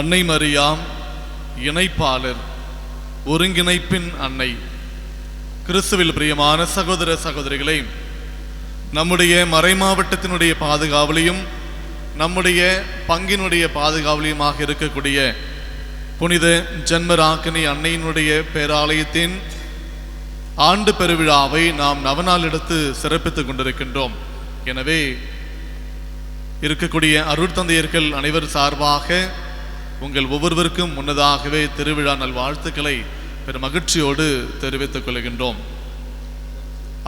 அன்னை மரியாம் இணைப்பாளர் ஒருங்கிணைப்பின் அன்னை. கிறிஸ்துவில் பிரியமான சகோதர சகோதரிகளை நம்முடைய மறைமாவட்டத்தினுடைய பாதுகாவலையும் நம்முடைய பங்கினுடைய பாதுகாவலியுமாக இருக்கக்கூடிய புனித ஜன்மராக்கினி அன்னையினுடைய பேராலயத்தின் ஆண்டு பெருவிழாவை நாம் நவநாள் எடுத்து சிறப்பித்துக் கொண்டிருக்கின்றோம். எனவே இருக்கக்கூடிய அருட்தந்தையர்கள் அனைவர் சார்பாக உங்கள் ஒவ்வொருவருக்கும் முன்னதாகவே திருவிழா நல்வாழ்த்துக்களை பெரும் மகிழ்ச்சியோடு தெரிவித்துக் கொள்கின்றோம்.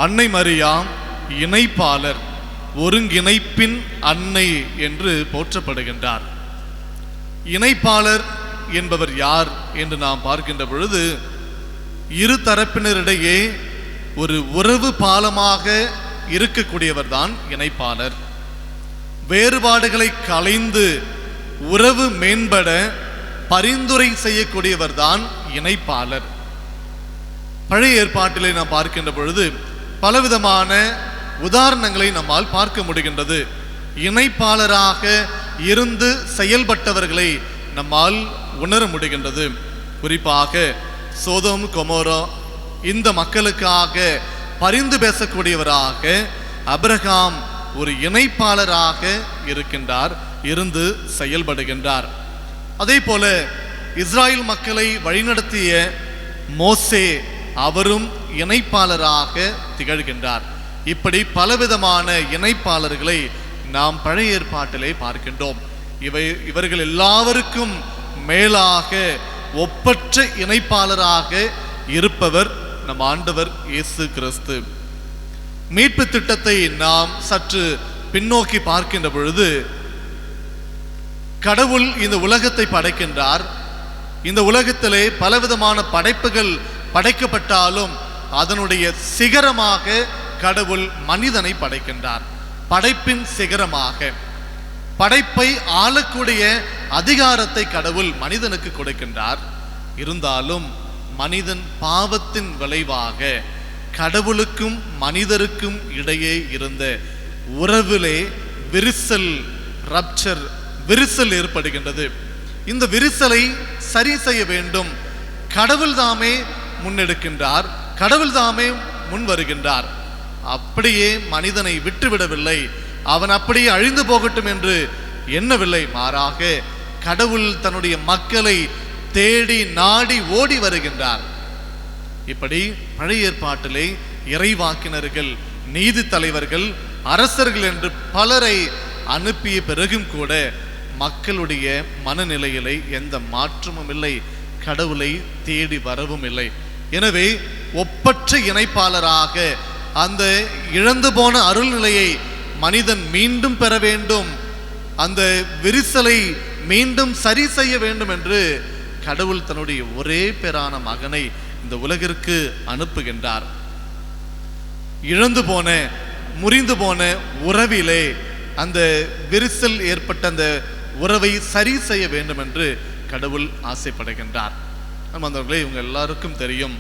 அன்னை மரியாம் இணைப்பாளர் ஒருங்கிணைப்பின் அன்னை என்று போற்றப்படுகின்றார். இணைப்பாளர் என்பவர் யார் என்று நாம் பார்க்கின்ற பொழுது இரு தரப்பினரிடையே ஒரு உறவு பாலமாக இருக்கக்கூடியவர்தான் இணைப்பாளர். வேறுபாடுகளை களைந்து உறவு மேம்பட பரிந்துரை செய்யக்கூடியவர்தான் இணைப்பாளர். பழைய ஏற்பாட்டிலே நாம் பார்க்கின்ற பொழுது பலவிதமான உதாரணங்களை நம்மால் பார்க்க முடிகின்றது. இணைப்பாளராக இருந்து செயல்பட்டவர்களை நம்மால் உணர முடிகின்றது. குறிப்பாக சோதம் கொமோரோ இந்த மக்களுக்காக பரிந்து பேசக்கூடியவராக அப்ரஹாம் ஒரு இணைப்பாளராக இருக்கின்றார். இருந்து செயல்படுகின்றார். அதே போல இஸ்ராயல் மக்களை வழிநடத்திய மோசே அவரும் இணைப்பாளராக திகழ்கின்றார். இப்படி பலவிதமான இணைப்பாளர்களை நாம் பழைய ஏற்பாட்டிலே பார்க்கின்றோம். இவை இவர்கள் எல்லாருக்கும் மேலாக ஒப்பற்ற இணைப்பாளராக இருப்பவர் நம் ஆண்டவர் இயேசு கிறிஸ்து. மீட்பு திட்டத்தை நாம் சற்று பின்னோக்கி பார்க்கின்ற பொழுது கடவுள் இந்த உலகத்தை படைக்கின்றார். இந்த உலகத்திலே பலவிதமான படைப்புகள் படைக்கப்பட்டாலும் அதனுடைய சிகரமாக கடவுள் மனிதனை படைக்கின்றார். படைப்பின் சிகரமாக. படைப்பை ஆளக்கூடிய அதிகாரத்தை கடவுள் மனிதனுக்கு கொடுக்கின்றார். இருந்தாலும் மனிதன் பாவத்தின் விளைவாக கடவுளுக்கும் மனிதருக்கும் இடையே இருந்த உறவிலே விரிசல் ரப்சர் விரிசல் ஏற்படுகின்றது. இந்த விரிசலை சரி செய்ய வேண்டும். கடவுள் தாமே முன்னெடுக்கின்றார். கடவுள் தாமே முன் வருகின்றார். அப்படியே மனிதனை விட்டுவிடவில்லை. அவன் அப்படியே அழிந்து போகட்டும் என்று எண்ணவில்லை. மாறாக கடவுள் தன்னுடைய மக்களை தேடி நாடி ஓடி வருகின்றார். இப்படி பழைய ஏற்பாட்டிலே இறைவாக்கினர்கள் நீதி தலைவர்கள் அரசர்கள் என்று பலரை அனுப்பிய பிறகும் கூட மக்களுடைய மனநிலையிலே எந்த மாற்றமும் இல்லை கடவுளை தேடி வரவும் இல்லை. எனவே ஒப்பற்ற இணைப்பாளராக அந்த இழந்து போன அருள்நிலையை மனிதன் மீண்டும் பெற வேண்டும் அந்த விரிசலை மீண்டும் சரி செய்ய வேண்டும் என்று கடவுள் தன்னுடைய ஒரே பேரான மகனை இந்த உலகிற்கு அனுப்புகின்றார். இழந்து போன முறிந்து போன உறவிலே அந்த விரிசல் ஏற்பட்ட அந்த உறவை சரி செய்ய வேண்டும் என்று கடவுள் ஆசைப்படுகின்றார். நம்ம அந்தவர்களே இவங்க எல்லாருக்கும் தெரியும்.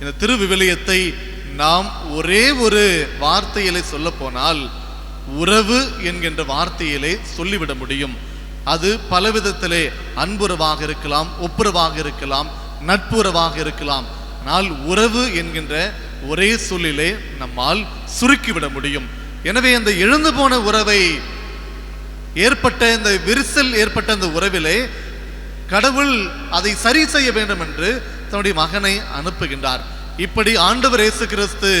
இந்த திருவிவிலியத்தை நாம் ஒரே ஒரு வார்த்தையிலே சொல்ல போனால் உறவு என்கின்ற வார்த்தையிலே சொல்லிவிட முடியும். அது பலவிதத்திலே அன்புறவாக இருக்கலாம் ஒப்புரவாக இருக்கலாம் நட்புறவாக இருக்கலாம். ஆனால் உறவு என்கின்ற ஒரே சொல்லிலே நம்மால் சுருக்கிவிட முடியும். எனவே அந்த எழுந்து போன உறவை ஏற்பட்ட இந்த விரிசல் ஏற்பட்ட அந்த உறவிலே கடவுள் அதை சரி செய்ய வேண்டும் என்று தன்னுடைய மகனை அனுப்புகின்றார். இப்படி ஆண்டவர் இயேசு கிறிஸ்து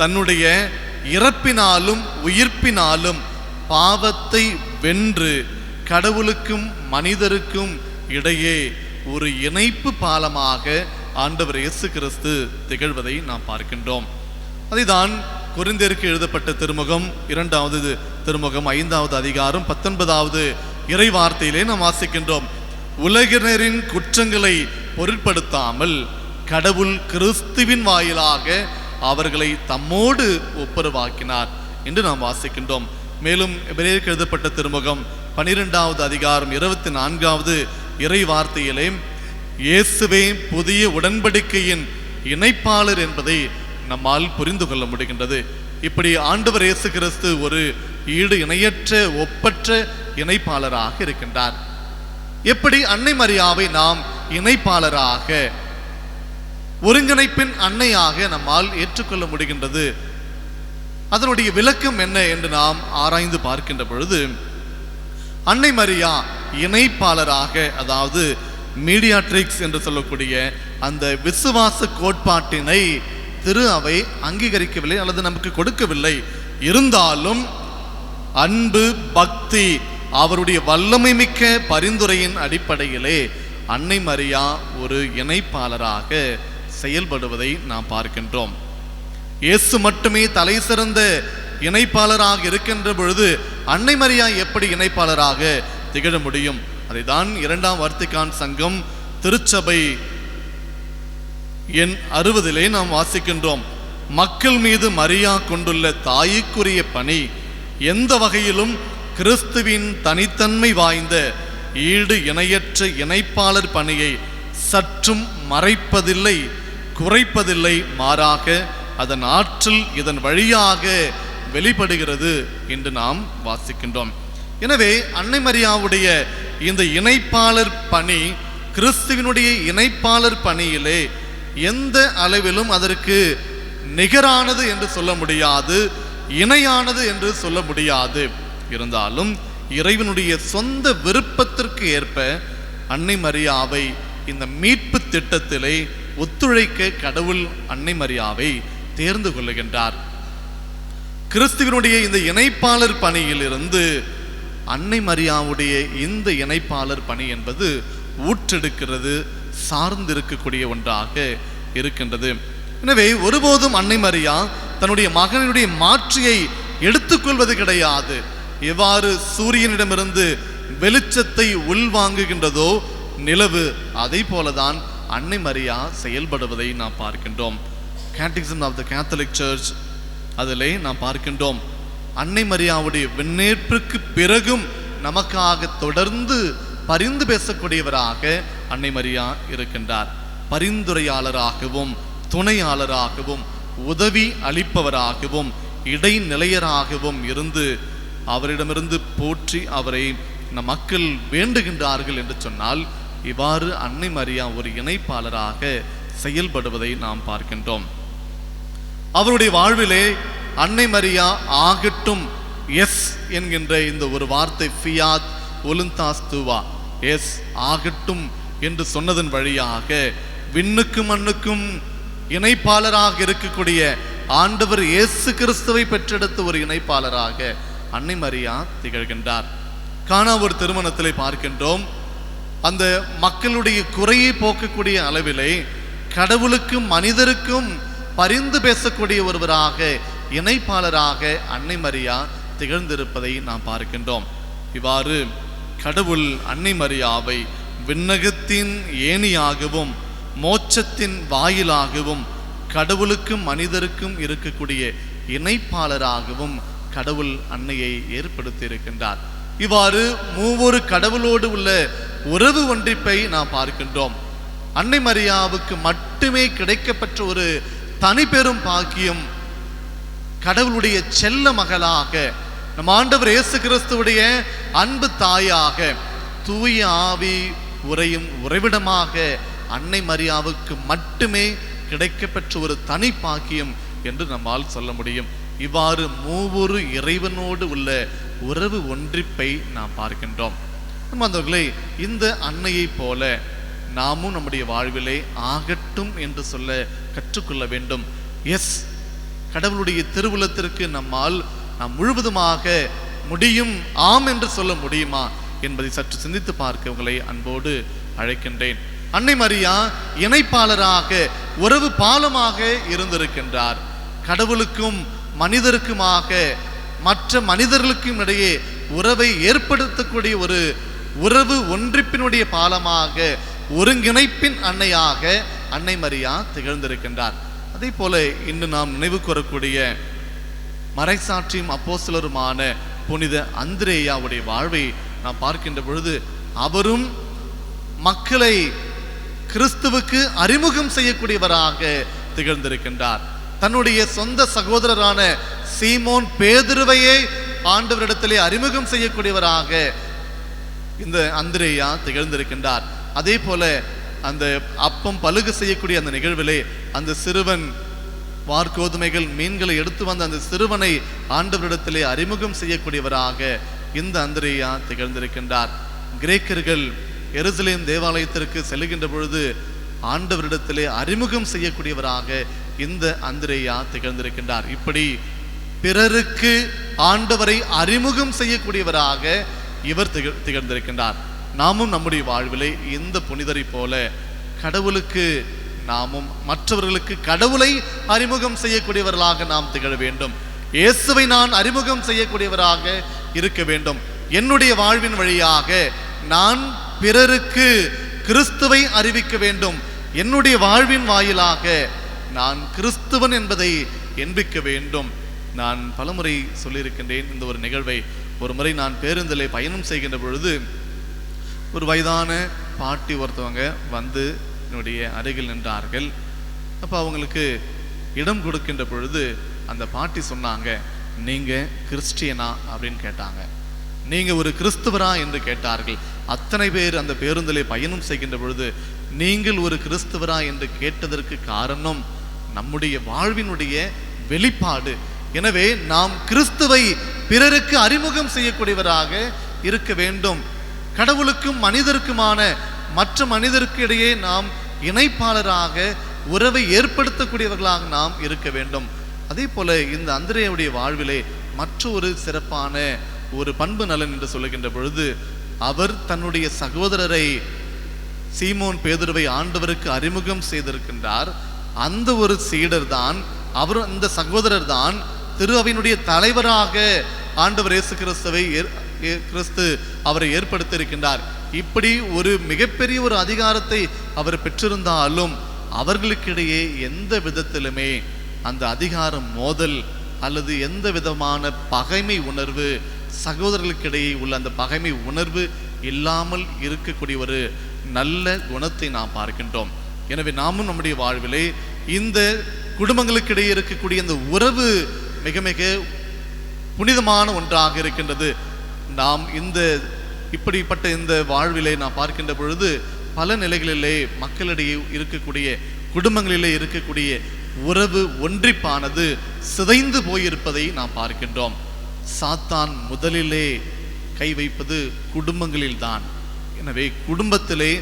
தன்னுடைய இறப்பினாலும் உயிர்ப்பினாலும் பாவத்தை வென்று கடவுளுக்கும் மனிதருக்கும் இடையே ஒரு இணைப்பு பாலமாக ஆண்டவர் இயேசு கிறிஸ்து திகழ்வதை நாம் பார்க்கின்றோம். அதைதான் குறைந்தருக்கு எழுதப்பட்ட திருமுகம் இரண்டாவது திருமுகம் ஐந்தாவது அதிகாரம் பத்தொன்பதாவது இறை வார்த்தையிலே நாம் வாசிக்கின்றோம். உலகினரின் குற்றங்களை பொருட்படுத்தாமல் கடவுள் கிறிஸ்துவின் வாயிலாக அவர்களை தம்மோடு ஒப்புரவாக்கினார் என்று நாம் வாசிக்கின்றோம். மேலும் எபிரேயருக்கு எழுதப்பட்ட திருமுகம் பனிரெண்டாவது அதிகாரம் இருபத்தி நான்காவது இறை வார்த்தையிலே இயேசுவே புதிய உடன்படிக்கையின் இணைப்பாளர் என்பதை நம்மால் புரிந்து கொள்ள முடிகின்றது. இப்படி ஆண்டவர் இயேசு கிறிஸ்து ஒரு ஈடு இணையற்ற ஒப்பற்ற இணைப்பாளராக இருக்கின்றார். எப்படி அன்னை மரியாவை நாம் இணைப்பாளராக ஒருங்கிணைப்பின் அன்னையாக நம்மால் ஏற்றுக்கொள்ள முடிகின்றது? அதனுடைய விளக்கம் என்ன என்று நாம் ஆராய்ந்து பார்க்கின்ற பொழுது அன்னை மரியா இணைப்பாளராக அதாவது மீடியாட்ரிக்ஸ் என்று சொல்லக்கூடிய அந்த விசுவாச கோட்பாட்டினை திரு அவை அங்கீகரிக்கவில்லை அல்லது நமக்கு கொடுக்கவில்லை. இருந்தாலும் அன்பு பக்தி அவருடைய வல்லமை மிக்க பரிந்துரையின் அடிப்படையிலே அன்னை மரியா ஒரு இணைப்பாளராக செயல்படுவதை நாம் பார்க்கின்றோம். இயேசு மட்டுமே தலை சிறந்த இணைப்பாளராக இருக்கின்ற பொழுது அன்னை மரியா எப்படி இணைப்பாளராக திகழ முடியும்? அதைதான் இரண்டாம் வர்த்திகான் சங்கம் திருச்சபை என் அறுபதிலே நாம் வாசிக்கின்றோம். மக்கள் மீது மரியா கொண்டுள்ள தாய்க்குரிய பணி எந்த வகையிலும் கிறிஸ்துவின் தனித்தன்மை வாய்ந்த ஈடு இணையற்ற இணைப்பாளர் பணியை சற்றும் மறைப்பதில்லை குறைப்பதில்லை மாறாக அதன் ஆற்றல் இதன் வழியாக வெளிப்படுகிறது என்று நாம் வாசிக்கின்றோம். எனவே அன்னை மரியாவுடைய இந்த இணைப்பாளர் பணி கிறிஸ்துவினுடைய இணைப்பாளர் பணியிலே எந்த அளவிலும் அதற்கு நிகரானது என்று சொல்ல முடியாது. இணையானது என்று சொல்ல முடியாது. இருந்தாலும் இறைவனுடைய சொந்த விருப்பத்திற்கு ஏற்ப அன்னை மரியாவை இந்த மீட்பு திட்டத்திலே ஒத்துழைக்க கடவுள் அன்னை மரியாவை தேர்ந்து கொள்ளுகின்றார். கிறிஸ்துவனுடைய இந்த இணைப்பாளர் பணியிலிருந்து அன்னை மரியாவுடைய இந்த இணைப்பாளர் பணி என்பது ஊற்றெடுக்கிறது சார்ந்திருக்கக்கூடிய ஒன்றாக இருக்கின்றது. எனவே ஒருபோதும் அன்னை மரியா தன்னுடைய மகனுடைய மாற்றியை எடுத்துக்கொள்வது கிடையாது. எவ்வாறு சூரியனிடமிருந்து வெளிச்சத்தை உள்வாங்குகின்றதோ நிலவு அதை போலதான் அன்னை மரியா செயல்படுவதை நாம் பார்க்கின்றோம். Catechism of the Catholic church அதிலே நாம் பார்க்கின்றோம். அன்னை மரியாவுடைய விண்ணேற்புக்கு பிறகும் நமக்காக தொடர்ந்து பரிந்து பேசக்கூடியவராக அன்னை மரியா இருக்கின்றார். பரிந்துரையாளராகவும் துணையாளராகவும் உதவி அளிப்பவராகவும் இடைநிலையராகவும் இருந்து அவரிடமிருந்து போற்றி அவரை நம் மக்கள் வேண்டுகின்றார்கள் என்று சொன்னால் இவ்வாறு அன்னை மரியா ஒரு இணைப்பாளராக செயல்படுவதை நாம் பார்க்கின்றோம். அவருடைய வாழ்விலே அன்னை மரியா ஆகட்டும் எஸ் என்கின்ற இந்த ஒரு வார்த்தை ஃபியாத் ஒலுந்தாஸ்துவா எஸ் ஆகட்டும் என்று சொன்னதன் வழியாக விண்ணுக்கும் மண்ணுக்கும் இணைப்பாளராக இருக்கக்கூடிய ஆண்டவர் இயேசு கிறிஸ்துவை பெற்றெடுத்த ஒரு இணைப்பாளராக அன்னை மரியா திகழ்கின்றார். காணா ஒரு திருமணத்திலே பார்க்கின்றோம். அந்த மக்களுடைய குறையை போக்கக்கூடிய அளவிலே கடவுளுக்கும் மனிதருக்கும் பரிந்து பேசக்கூடிய ஒருவராக இணைப்பாளராக அன்னை மரியா திகழ்ந்திருப்பதை நாம் பார்க்கின்றோம். இவ்வாறு கடவுள் அன்னை மரியாவை விண்ணகத்தின் ஏணியாகவும் மோட்சத்தின் வாயிலாகவும் கடவுளுக்கும் மனிதருக்கும் இருக்கக்கூடிய இணைப்பாளராகவும் கடவுள் அன்னையை ஏற்படுத்தி இருக்கின்றார் இவ்வாறு மூவொரு கடவுளோடு உள்ள உறவு ஒன்றிப்பை நாம் பார்க்கின்றோம். அன்னை மரியாவுக்கு மட்டுமே கிடைக்கப்பெற்ற ஒரு தனிப்பெரும் பாக்கியம் கடவுளுடைய செல்ல மகளாக நம் ஆண்டவர் இயேசு கிறிஸ்துவுடைய அன்பு தாயாக தூய ஆவி உறையும் உறைவிடமாக அன்னை மரியாவுக்கு மட்டுமே கிடைக்கப்பெற்ற ஒரு தனி பாக்கியம் என்று நம்மால் சொல்ல முடியும். இவ்வாறு மூவொரு இறைவனோடு உள்ள உறவு ஒன்றிப்பை நாம் பார்க்கின்றோம். அந்தவர்களே இந்த அன்னையைப் போல நாமும் நம்முடைய வாழ்விலே ஆகட்டும் என்று சொல்ல கற்றுக்கொள்ள வேண்டும். எஸ் கடவுளுடைய திருவுலத்திற்கு நம்மால் நாம் முழுவதுமாக முடியும் ஆம் என்று சொல்ல முடியுமா என்பதை சற்று சிந்தித்து பார்க்க உங்களை அன்போடு அழைக்கின்றேன். அன்னை மரியா இணைப்பாளராக உறவு பாலமாக இருந்திருக்கின்றார். கடவுளுக்கும் மனிதருக்குமாக மற்ற மனிதர்களுக்கும் இடையே உறவை ஏற்படுத்தக்கூடிய ஒரு உறவு ஒன்றிப்பினுடைய பாலமாக ஒருங்கிணைப்பின் அன்னையாக அன்னை மரியா திகழ்ந்திருக்கின்றார். அதே போல இன்று நாம் நினைவு கூறக்கூடிய மறைசாட்சியும் அப்போஸ்தலருமான புனித அந்திரேயாவுடைய வாழ்வை நாம் பார்க்கின்ற பொழுது அவரும் மக்களை கிறிஸ்துவுக்கு அறிமுகம் செய்யக்கூடியவராக திகழ்ந்திருக்கின்றார். தன்னுடைய சொந்த சகோதரரான சீமோன் பேதுருவையே ஆண்டவரிடத்திலே அறிமுகம் செய்யக்கூடியவராக இந்த அந்திரேயா திகழ்ந்திருக்கின்றார். அதே போல அந்த அப்பம் பழுகு செய்யக்கூடிய அந்த நிகழ்விலே அந்த சிறுவன் வார்கோதுமைகள் மீன்களை எடுத்து வந்த அந்த சிறுவனை ஆண்டவரிடத்திலே அறிமுகம் செய்யக்கூடியவராக இந்த அந்திரேயா திகழ்ந்திருக்கின்றார். கிரேக்கர்கள் எருசலேம் தேவாலயத்திற்கு செல்லுகின்ற பொழுது ஆண்டவரிடத்திலே அறிமுகம் செய்யக்கூடியவராக இந்த அந்திரேயா திகழ்ந்திருக்கின்றார். இப்படி பிறருக்கு ஆண்டவரை அறிமுகம் செய்யக்கூடியவராக இவர் திக திகழ்ந்திருக்கின்றார். நாமும் நம்முடைய வாழ்விலே இந்த புனிதரை போல கடவுளுக்கு நாமும் மற்றவர்களுக்கு கடவுளை அறிமுகம் செய்யக்கூடியவர்களாக நாம் திகழ வேண்டும். இயேசுவை நான் அறிமுகம் செய்யக்கூடியவராக இருக்க வேண்டும். என்னுடைய வாழ்வின் வழியாக நான் பிறருக்கு கிறிஸ்துவை அறிவிக்க வேண்டும். என்னுடைய வாழ்வின் வாயிலாக நான் கிறிஸ்துவன் என்பதை எண்பிக்க வேண்டும். நான் பலமுறை சொல்லியிருக்கின்றேன் இந்த ஒரு நிகழ்வை. ஒரு முறை நான் பேருந்திலே பயணம் செய்கின்ற பொழுது ஒரு வயதான பாட்டி ஒருத்தவங்க வந்து என்னுடைய அருகில் நின்றார்கள். அப்போ அவங்களுக்கு இடம் கொடுக்கின்ற பொழுது அந்த பாட்டி சொன்னாங்க நீங்கள் கிறிஸ்டியனா? அப்படின்னு கேட்டாங்க. நீங்கள் ஒரு கிறிஸ்துவரா? என்று கேட்டார்கள். அத்தனை பேர் அந்த பேருந்திலே பயணம் செய்கின்ற பொழுது நீங்கள் ஒரு கிறிஸ்துவரா? என்று கேட்டதற்கு காரணம் நம்முடைய வாழ்வினுடைய வெளிப்பாடு. எனவே நாம் கிறிஸ்துவை பிறருக்கு அறிமுகம் செய்யக்கூடியவராக இருக்க வேண்டும். கடவுளுக்கும் மனிதருக்குமான மற்ற மனிதருக்கு இடையே நாம் இணைப்பாளராக உறவை ஏற்படுத்தக்கூடியவர்களாக நாம் இருக்க வேண்டும். அதே போல இந்த அந்திரையுடைய வாழ்விலே மற்றொரு சிறப்பான ஒரு பண்பு நலன் என்று சொல்லுகின்ற பொழுது அவர் தன்னுடைய சகோதரரை சீமோன் பேதுருவை ஆண்டவருக்கு அறிமுகம் செய்திருக்கின்றார். அந்த ஒரு சீடர் தான் அவர் அந்த சகோதரர் தான் திரு அவையினுடைய தலைவராக ஆண்டவர் இயேசு கிறிஸ்துவை ஏற்- கிறிஸ்து அவரை ஏற்படுத்தியிருக்கின்றார். இப்படி ஒரு மிகப்பெரிய ஒரு அதிகாரத்தை அவர் பெற்றிருந்தாலும் அவர்களுக்கிடையே எந்த விதத்திலுமே அந்த அதிகாரம் மோதல் அல்லது எந்த விதமான பகைமை உணர்வு சகோதரர்களுக்கிடையே உள்ள அந்த பகைமை உணர்வு இல்லாமல் இருக்கக்கூடிய ஒரு நல்ல குணத்தை நாம் பார்க்கின்றோம். எனவே நாமும் நம்முடைய வாழ்விலே இந்த குடும்பங்களுக்கிடையே இருக்கக்கூடிய அந்த உறவு மிக மிக புனிதமான ஒன்றாக இருக்கின்றது. நாம் இந்த இப்படிப்பட்ட இந்த வாழ்விலே நாம் பார்க்கின்ற பொழுது பல நிலைகளிலே மக்களிடையே இருக்கக்கூடிய குடும்பங்களிலே இருக்கக்கூடிய உறவு ஒன்றிப்பானது சிதைந்து போயிருப்பதை நாம் பார்க்கின்றோம். சாத்தான் முதலிலே கை வைப்பது குடும்பங்களில்தான். எனவே குடும்பத்திலே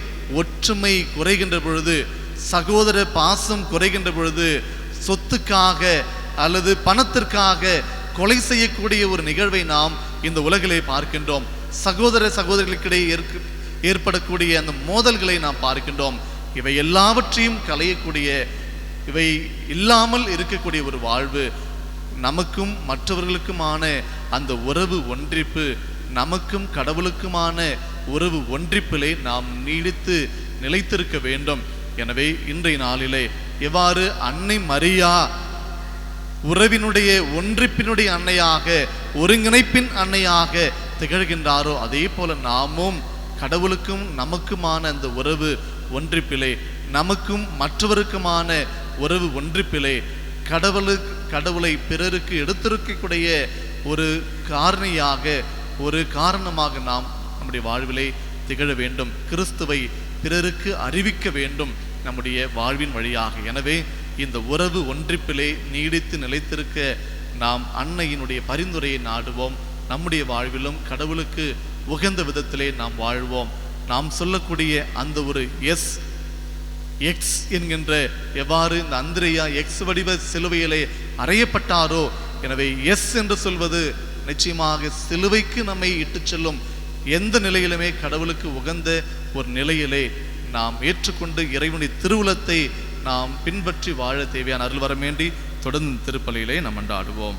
ஒற்றுமை குறைகின்ற பொழுது சகோதர பாசம் குறைகின்ற பொழுது சொத்துக்காக அல்லது பணத்திற்காக கொலை செய்யக்கூடிய ஒரு நிகழ்வை நாம் இந்த உலகிலே பார்க்கின்றோம். சகோதர சகோதரிகளுக்கிடையே ஏற்க ஏற்படக்கூடிய அந்த மோதல்களை நாம் பார்க்கின்றோம். இவை எல்லாவற்றையும் களையக்கூடிய இவை இல்லாமல் இருக்கக்கூடிய ஒரு வாழ்வு. நமக்கும் மற்றவர்களுக்குமான அந்த உறவு ஒன்றிப்பு நமக்கும் கடவுளுக்குமான உறவு ஒன்றிப்பிலே நாம் நீடித்து நிலைத்திருக்க வேண்டும். எனவே இன்றைய நாளிலே எவ்வாறு அன்னை மரியா உறவினுடைய ஒன்றிப்பினுடைய அன்னையாக ஒருங்கிணைப்பின் அன்னையாக திகழ்கின்றாரோ அதே போல நாமும் கடவுளுக்கும் நமக்குமான அந்த உறவு ஒன்றிப்பிலே நமக்கும் மற்றவருக்குமான உறவு ஒன்றிப்பிலே கடவுளு கடவுளை பிறருக்கு எடுத்திருக்கக்கூடிய ஒரு காரணியாக ஒரு காரணமாக நாம் நம்முடைய வாழ்விலே திகழ வேண்டும். கிறிஸ்துவை பிறருக்கு அறிவிக்க வேண்டும் நம்முடைய வாழ்வின் வழியாக. எனவே இந்த உறவு ஒன்றிப்பிலே நீடித்து நிலைத்திருக்க நாம் அன்னையினுடைய பரிந்துரையை நாடுவோம். நம்முடைய வாழ்விலும் கடவுளுக்கு உகந்த விதத்திலே நாம் வாழ்வோம். நாம் சொல்லக்கூடிய அந்த ஒரு எஸ் எக்ஸ் என்கின்ற எவ்வாறு இந்த அந்திரையா எக்ஸ் வடிவ சிலுவையிலே அறையப்பட்டாரோ எனவே எஸ் என்று சொல்வது நிச்சயமாக சிலுவைக்கு நம்மை இட்டுச் செல்லும். எந்த நிலையிலுமே கடவுளுக்கு உகந்த ஒரு நிலையிலே நாம் ஏற்றுக்கொண்டு இறைவனுடைய திருவுலத்தை நாம் பின்பற்றி வாழ தேவையான அருள் வர வேண்டி தொடர்ந்து திருப்பலியிலே நாம் அண்டாடுவோம்